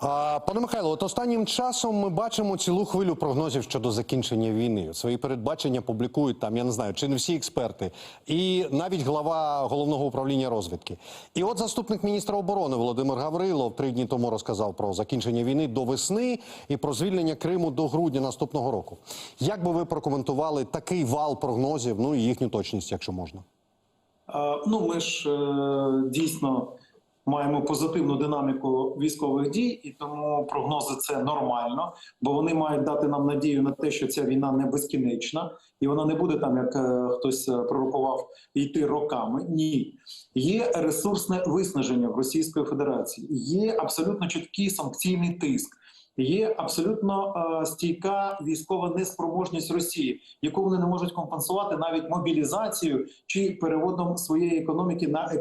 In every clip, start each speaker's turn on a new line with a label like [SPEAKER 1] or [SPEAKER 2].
[SPEAKER 1] Пане Михайло, от останнім часом ми бачимо цілу хвилю прогнозів щодо закінчення війни. Свої передбачення публікують там, я не знаю, чи не всі експерти, і навіть глава головного управління розвідки. І от заступник міністра оборони Володимир Гаврилов три дні тому розказав про закінчення війни до весни і про звільнення Криму до грудня наступного року. Як би ви прокоментували такий вал прогнозів, ну і їхню точність, якщо можна?
[SPEAKER 2] Ну, ми ж е, дійсно маємо позитивну динаміку військових дій, і тому прогнози це нормально, бо вони мають дати нам надію на те, що ця війна не безкінечна, і вона не буде там, як е, хтось е, пророкував, йти роками. Ні, є ресурсне виснаження в Російської Федерації, є абсолютно чіткий санкційний тиск. Є абсолютно е, стійка військова неспроможність Росії, яку вони не можуть компенсувати навіть мобілізацією чи переводом своєї економіки на е,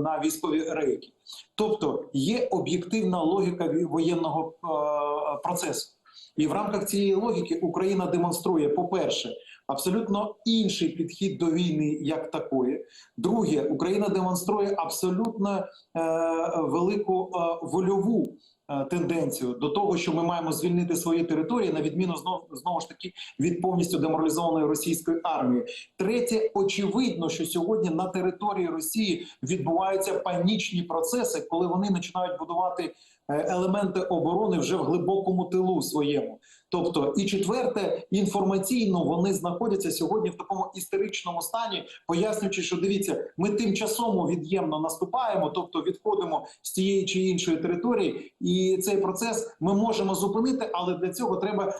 [SPEAKER 2] на військові рейки. Тобто є об'єктивна логіка воєнного е, процесу. І в рамках цієї логіки Україна демонструє, по-перше, абсолютно інший підхід до війни як такої. Друге, Україна демонструє абсолютно е, велику е, вольову тенденцію до того, що ми маємо звільнити свої території, на відміну знов знову ж таки від повністю деморалізованої російської армії. Третє, очевидно, що сьогодні на території Росії відбуваються панічні процеси, коли вони починають будувати е, елементи оборони вже в глибокому тилу своєму. Тобто, і четверте, інформаційно вони знаходяться сьогодні в такому істеричному стані, пояснюючи, що дивіться, ми тимчасово від'ємно наступаємо, тобто відходимо з тієї чи іншої території, і цей процес ми можемо зупинити, але для цього треба,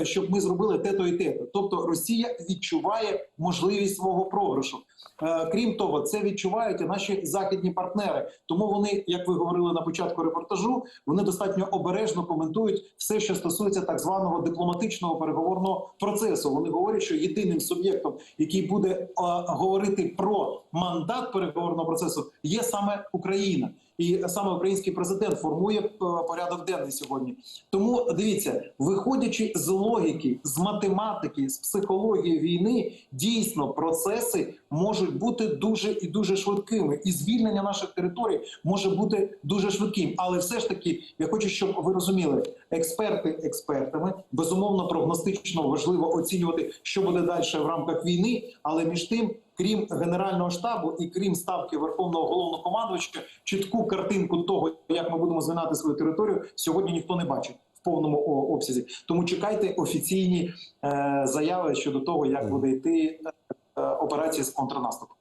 [SPEAKER 2] е, щоб ми зробили те-то і те-то. Тобто Росія відчуває можливість свого програшу. Е, Крім того, це відчувають і наші західні партнери. Тому вони, як ви говорили на початку репортажу, вони достатньо обережно коментують все, що стосується так званого дипломатичного переговорного процесу. Вони говорять, що єдиним суб'єктом, який буде е, говорити про мандат переговорного процесу, є саме Україна. І саме український президент формує е, порядок денний сьогодні. Тому дивіться, виходячи з логіки, з математики, з психології війни, дійсно процеси можуть бути дуже і дуже швидкими, і звільнення наших територій може бути дуже швидким. Але все ж таки, я хочу, щоб ви розуміли, експерти експертами безумовно прогностично важливо оцінювати, що буде далі в рамках війни, але між тим. Крім генерального штабу і крім ставки верховного головнокомандувача, чітку картинку того, як ми будемо звинати свою територію, сьогодні ніхто не бачить в повному обсязі. Тому чекайте офіційні е, заяви щодо того, як буде йти е, операція з контрнаступу.